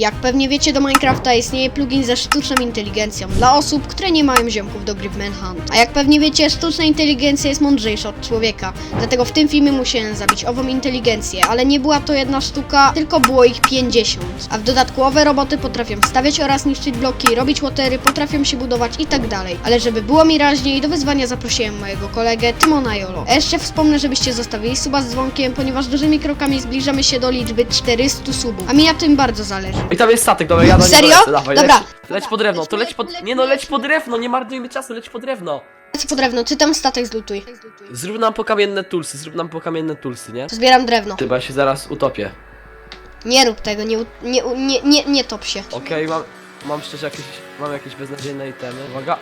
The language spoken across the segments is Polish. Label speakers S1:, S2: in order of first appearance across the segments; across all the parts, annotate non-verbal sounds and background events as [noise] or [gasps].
S1: Jak pewnie wiecie, do Minecrafta istnieje plugin ze sztuczną inteligencją dla osób, które nie mają ziomków do gry w Manhunt. A jak pewnie wiecie, sztuczna inteligencja jest mądrzejsza od człowieka. Dlatego w tym filmie musiałem zabić ową inteligencję, ale nie była to jedna sztuka, tylko było ich 50. A w dodatku owe roboty potrafią stawiać oraz niszczyć bloki, robić watery, potrafią się budować i tak dalej. Ale żeby było mi raźniej, do wyzwania zaprosiłem mojego kolegę Tymona Jolo. A jeszcze wspomnę, żebyście zostawili suba z dzwonkiem, ponieważ dużymi krokami zbliżamy się do liczby 400 subów. A mi na tym bardzo zależy.
S2: I tam jest statek, dobra, ja na
S1: Serio?
S2: lecę, dawaj,
S1: Dobra.
S2: Leć, leć po drewno, to leć pod... Nie no, leć po drewno, nie marnujmy czasu, leć po drewno.
S1: Co po drewno, ty tam statek zlutuj.
S2: Zrób nam pokamienne tulsy, zrób nam pokamienne tulsy, nie?
S1: Zbieram drewno.
S2: Ja się zaraz utopię.
S1: Nie rób tego, nie, u- nie, u- nie, nie, nie top się.
S2: Okej, mam... Mam szczerze jakieś... Mam jakieś beznadziejne itemy, uwaga.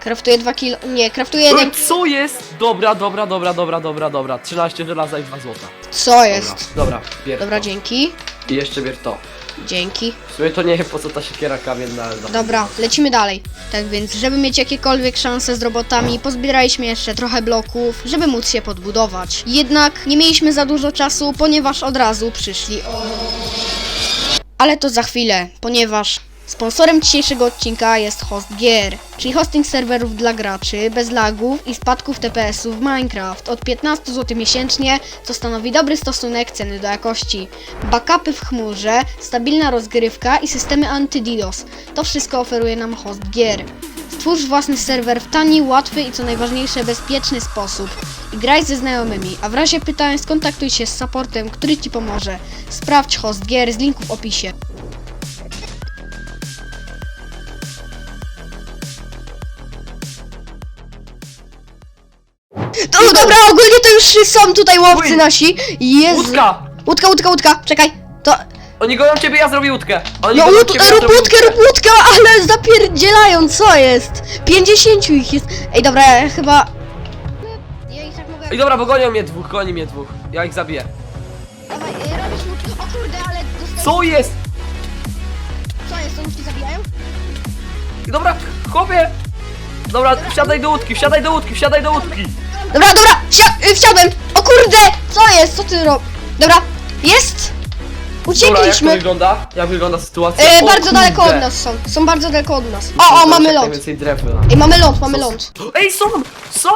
S1: Kraftuję 2 kilo. Nie, kraftuję jeden.
S2: Ej, Co jest? Dobra, dobra, dobra, dobra, dobra, dobra. 13 żelaza i 2 złota.
S1: Co
S2: Dobra,
S1: jest?
S2: dobra, bier
S1: Dobra,
S2: to.
S1: dzięki.
S2: I jeszcze bier to.
S1: Dzięki.
S2: W sumie to nie wiem po co ta siekiera kamienna, ale dobra.
S1: Dobra, lecimy dalej. Tak więc, żeby mieć jakiekolwiek szanse z robotami, pozbieraliśmy jeszcze trochę bloków, żeby móc się podbudować. Jednak nie mieliśmy za dużo czasu, ponieważ od razu przyszli. Ale to za chwilę, ponieważ sponsorem dzisiejszego odcinka jest HostGear, czyli hosting serwerów dla graczy, bez lagów i spadków TPS-ów w Minecraft od 15 zł miesięcznie, co stanowi dobry stosunek ceny do jakości. Backupy w chmurze, stabilna rozgrywka i systemy anty-DDoS. To wszystko oferuje nam HostGear. Stwórz własny serwer w tani, łatwy i co najważniejsze bezpieczny sposób. I graj ze znajomymi, a w razie pytań skontaktuj się z supportem, który Ci pomoże. Sprawdź HostGear z linku w opisie. To, dobra, ogólnie to już są tutaj łowcy
S2: Uj.
S1: nasi. Jezu.
S2: Łódka!
S1: Łódka, łódka, łódka, czekaj. To,
S2: Oni gonią ciebie, ja zrobię łódkę! Oni
S1: no
S2: gonią
S1: łód,
S2: ciebie, ja
S1: rób
S2: zrobię
S1: łódkę, rób łódkę, ale zapierdzielają, co jest? 50 ich jest. Ej, dobra, ja chyba... Ja ich tak mogę...
S2: Ej, dobra, bo gonią mnie dwóch, goni mnie dwóch. Ja ich zabiję.
S1: Dawaj, robisz łódkę. O kurde, ale... dostałem-
S2: Co jest?
S1: Co jest, oni ci zabijają?
S2: Ej, Dobra, chłopie! Dobra, wsiadaj do łódki, wsiadaj do łódki, wsiadaj do łódki!
S1: Dobra, dobra, wsia y, wsiadłem! O kurde, co jest, co ty robisz? Dobra, jest!
S2: Dobra, jak to
S1: Uciekliśmy!
S2: wygląda? Jak wygląda sytuacja?
S1: E,
S2: O
S1: bardzo
S2: kurde.
S1: daleko od nas są, są bardzo daleko od nas. O, o, mamy
S2: jak
S1: ląd.
S2: najwięcej drewna.
S1: Ej, mamy ląd, mamy ląd.
S2: Ej, są! Są!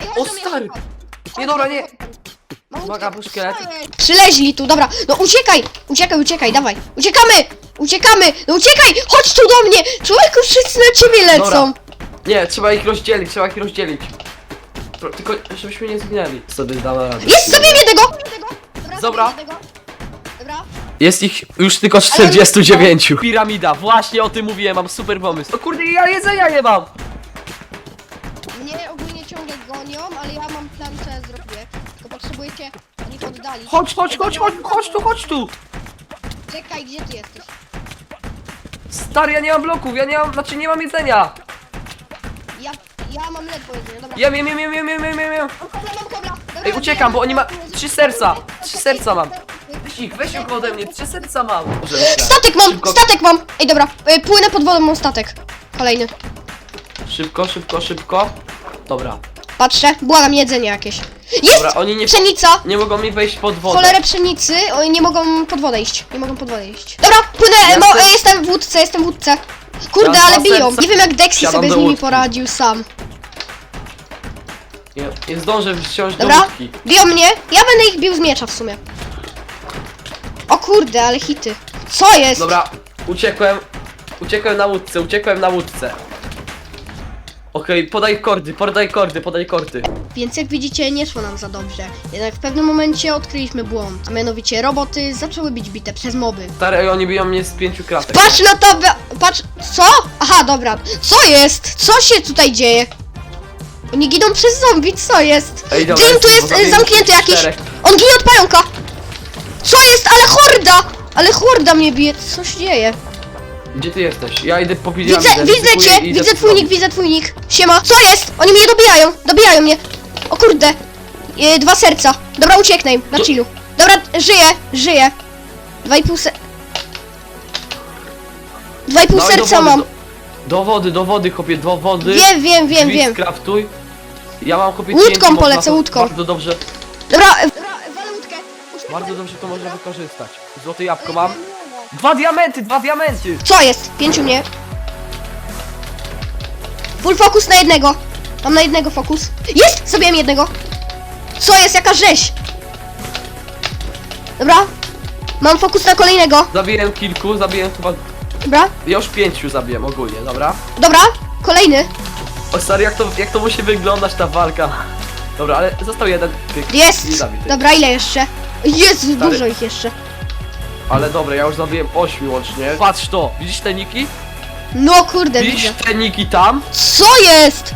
S1: Ej,
S2: O,
S1: chodź do mnie
S2: stary. Nie, dobra, nie.
S1: Mam
S2: Uwaga, szkielet.
S1: Przyleźli tu, dobra. No uciekaj, uciekaj, uciekaj, dawaj. Uciekamy, uciekamy, no uciekaj, chodź tu do mnie. Człowieku, wszyscy na ciebie lecą.
S2: Dobra. Nie, trzeba ich rozdzielić, trzeba ich rozdzielić. Pro- Tylko, żebyśmy nie zginęli. Sobie damy radę.
S1: Jest, zabiję tego.
S2: Dobra.
S1: Dobra.
S2: Jest ich już tylko 49. Piramida, właśnie o tym mówiłem, mam super pomysł. O kurde, ja jedzenia nie mam!
S1: Mnie ogólnie ciągle gonią, ale ja mam plan, co ja zrobię. Tylko potrzebujecie nich oddalić.
S2: Chodź, chodź, chodź, chodź, chodź tu, chodź tu!
S1: Czekaj, gdzie ty jesteś?
S2: Stary, ja nie mam bloków, ja nie mam, znaczy nie mam jedzenia!
S1: Ja, mam ledwo jedzenia, dobra.
S2: Jem, jem, jem, jem, jem, jem, jem, jem.
S1: Mam kobla, mam kobla. Dobra,
S2: Ej, uciekam, bo oni ma... Trzy serca! Trzy serca mam! Weź ich, weź ich ode mnie, trzy serca mam!
S1: Statek mam,
S2: Szybko,
S1: statek mam. Ej, dobra, y, płynę pod wodą, mam statek. Kolejny.
S2: Szybko, szybko, szybko. Dobra,
S1: Patrzę, błagam, jedzenie jakieś. Jest!
S2: dobra, oni nie...
S1: Pszenica!
S2: Nie mogą mi wejść pod wodę.
S1: Cholerę pszenicy, oni nie mogą pod wodę iść. Nie mogą pod wodę iść. Dobra, płynę,
S2: Jestem-
S1: bo e, jestem w łódce, jestem w łódce. Kurde,
S2: mam
S1: ale
S2: dwa
S1: biją.
S2: serca.
S1: Nie wiem jak Dexy
S2: Wsiadam
S1: sobie z
S2: do
S1: nimi
S2: łódki.
S1: poradził sam.
S2: Nie, nie zdążę wsiąść do
S1: Dobra,
S2: łódki.
S1: biją mnie. Ja będę ich bił z miecza w sumie. O kurde, ale hity. Co jest?
S2: Dobra, uciekłem. Uciekłem na łódce, uciekłem na łódce. Okej, podaj kordy, podaj kordy, podaj kordy.
S1: Więc jak widzicie, nie szło nam za dobrze. Jednak w pewnym momencie odkryliśmy błąd. A mianowicie roboty zaczęły być bite przez moby.
S2: Stary, oni biją mnie z pięciu kratek.
S1: Patrz na to, patrz, co? Aha, dobra, co jest? Co się tutaj dzieje? Oni giną przez zombie, co jest?
S2: Ej, dobra,
S1: tu
S2: jest-
S1: e,
S2: zabiję
S1: zamknięty jakiś.
S2: czterech.
S1: On ginie od pająka. Co jest? Ale horda! Ale horda mnie bije, co się dzieje?
S2: Gdzie ty jesteś? Ja idę po piramidę,
S1: Widzę, widzę
S2: ryzykuję
S1: cię,
S2: i idę
S1: widzę twój nick, widzę twój nick. Siema, co jest? Oni mnie dobijają, dobijają mnie. O kurde. E, dwa serca. Dobra, ucieknę im, na
S2: To-
S1: chillu. Dobra, żyję, żyję. Dwa i pół se... Dwa i pół
S2: do
S1: serca
S2: wody,
S1: mam.
S2: Do, do wody, do wody, kopię, do wody.
S1: Wiem, wiem, wiem,
S2: Drzwi
S1: wiem.
S2: skraftuj. Ja mam kopię
S1: Łódką polecę, łódką.
S2: Bardzo dobrze,
S1: Dobra, walę łódkę.
S2: bardzo dobrze to można wykorzystać. Złote jabłko mam. Dwa diamenty, dwa diamenty!
S1: Co jest? Pięciu mnie. Full fokus na jednego. Mam na jednego fokus. Jest! Zabiłem jednego. Co jest? Jaka rzeź? Dobra. Mam fokus na kolejnego.
S2: Zabiłem kilku, zabiłem chyba...
S1: Dobra.
S2: Ja już pięciu zabiłem ogólnie, dobra?
S1: Dobra. Kolejny.
S2: O stary, jak to, jak to musi wyglądać ta walka? Dobra, ale został jeden. Pyk, I
S1: Jest.
S2: zabity.
S1: Dobra, ile jeszcze? Jest,
S2: Stary.
S1: dużo ich jeszcze.
S2: Ale dobra, ja już zabiłem ośmiu łącznie. Patrz to, widzisz te niki?
S1: No kurde,
S2: Widzisz
S1: widzę.
S2: te niki tam?
S1: Co jest?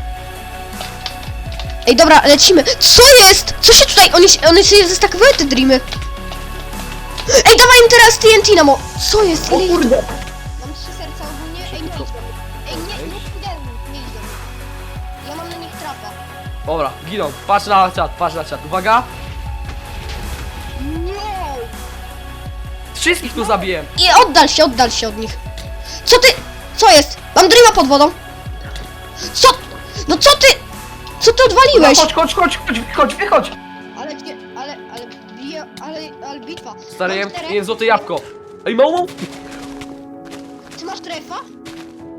S1: Ej, dobra, lecimy. Co jest? Co się tutaj... Oni, się- one się zestakowały te dreamy. Ej, dawaj im teraz TNT na mo... Co jest? Ile ich... Mam
S2: Dobra, giną. Patrz na czat, patrz na czat. Uwaga!
S1: Nie!
S2: Wszystkich tu zabiłem.
S1: I oddal się, oddal się od nich. Co ty? Co jest? Mam dreama pod wodą. Co? No co ty? Co ty
S2: No,
S1: odwaliłeś?
S2: chodź, chodź, chodź, chodź, wychodź, wychodź!
S1: Ale, gdzie- ale, ale, bije, ale, ale bitwa.
S2: Stary,
S1: Mam
S2: jem,
S1: czterech.
S2: jem złote jabłko. Ej, mało?
S1: Ty masz trefa?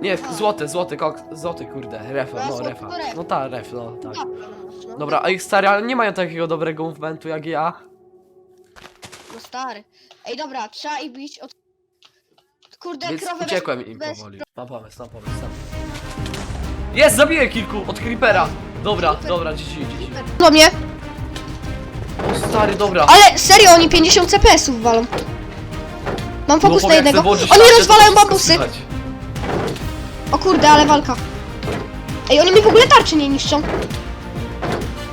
S2: Nie, złote, złoty, kok, złoty, kurde, refa,
S1: A,
S2: no
S1: złoty
S2: refa. No ta, ref, no tak.
S1: Tak. no.
S2: Dobra, ej stary, ale nie mają takiego dobrego movementu jak ja.
S1: No stary. Ej, dobra, trzeba ich bić od... Kurde,
S2: Więc
S1: krowę
S2: uciekłem im
S1: bez...
S2: powoli. Mam pomysł, mam pomysł, sam. Jest, zabiję kilku od creepera. Dobra,
S1: Creeper.
S2: dobra, dzieci, dzieci.
S1: Do mnie.
S2: O stary, dobra.
S1: Ale serio, oni 50 CPS-ów walą. Mam fokus
S2: No,
S1: na
S2: jak
S1: jednego. Oni
S2: to
S1: rozwalają bambusy.
S2: słychać.
S1: O kurde, ale walka. Ej, oni mi w ogóle tarczy nie niszczą.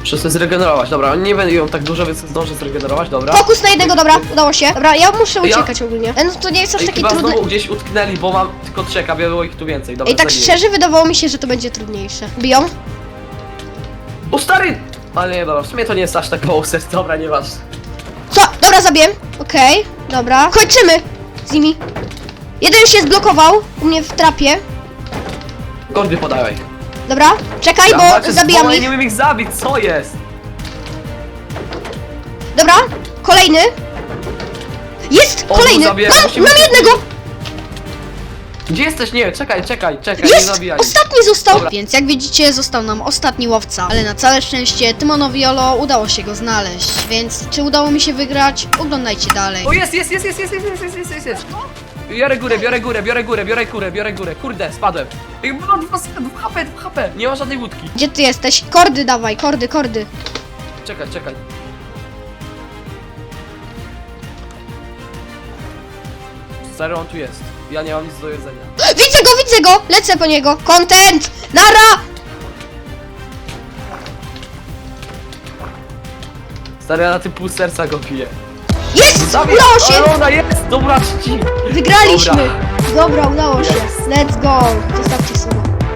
S2: Muszę sobie zregenerować, dobra, oni nie będą ją tak dużo, więc zdążę zregenerować, dobra.
S1: Fokus na jednego, dobra, udało się. Dobra, ja muszę
S2: Ja-
S1: uciekać ogólnie. E, No to nie jest aż
S2: Ej,
S1: taki
S2: chyba
S1: trudny.
S2: znowu gdzieś utknęli, bo mam tylko trzech, a było ich tu więcej, dobra.
S1: Ej, tak
S2: zabiję.
S1: szczerze wydawało mi się, że to będzie trudniejsze. Biją?
S2: O stary! Ale nie, dobra, w sumie to nie jest aż tak koło dobra, nieważne.
S1: Co? Dobra, zabiję. Okej, dobra. Kończymy z nimi. Jeden się zblokował u mnie w trapie.
S2: Kordy podawaj.
S1: Dobra, czekaj,
S2: Ja
S1: bo
S2: walczę z
S1: zabijam
S2: i
S1: ich.
S2: nie umiem ich zabić, co jest?
S1: Dobra, kolejny. Jest!
S2: O,
S1: Kolejny! Mam,
S2: musimy
S1: mam jednego!
S2: Gdzie jesteś? Nie, czekaj, czekaj, czekaj, nie
S1: Jest!
S2: zabijaj.
S1: Ostatni został!
S2: Dobra.
S1: Więc jak widzicie, został nam ostatni łowca. Ale na całe szczęście Tymonowi Olo udało się go znaleźć. Więc czy udało mi się wygrać? Oglądajcie dalej.
S2: O jest, jest, jest, jest, jest, jest, jest, jest, jest, jest, jest. Biorę górę, biorę górę, biorę górę, biorę górę, biorę górę. Kurde, spadłem. Ej, mam dwa, dwa HP, dwa HP. Nie ma żadnej łódki.
S1: Gdzie ty jesteś? Kordy dawaj, kordy, kordy.
S2: Czekaj, czekaj. Stary, on tu jest. Ja nie mam nic do jedzenia. [gasps]
S1: Widzę go, widzę go! Lecę po niego. Content! Nara!
S2: Stary, ja na tym pół serca go piję.
S1: Jest! Udało się!
S2: Ona jest! Dobra, czci!
S1: Wygraliśmy! Dobra. Udało się. Let's go! Zostawcie suba.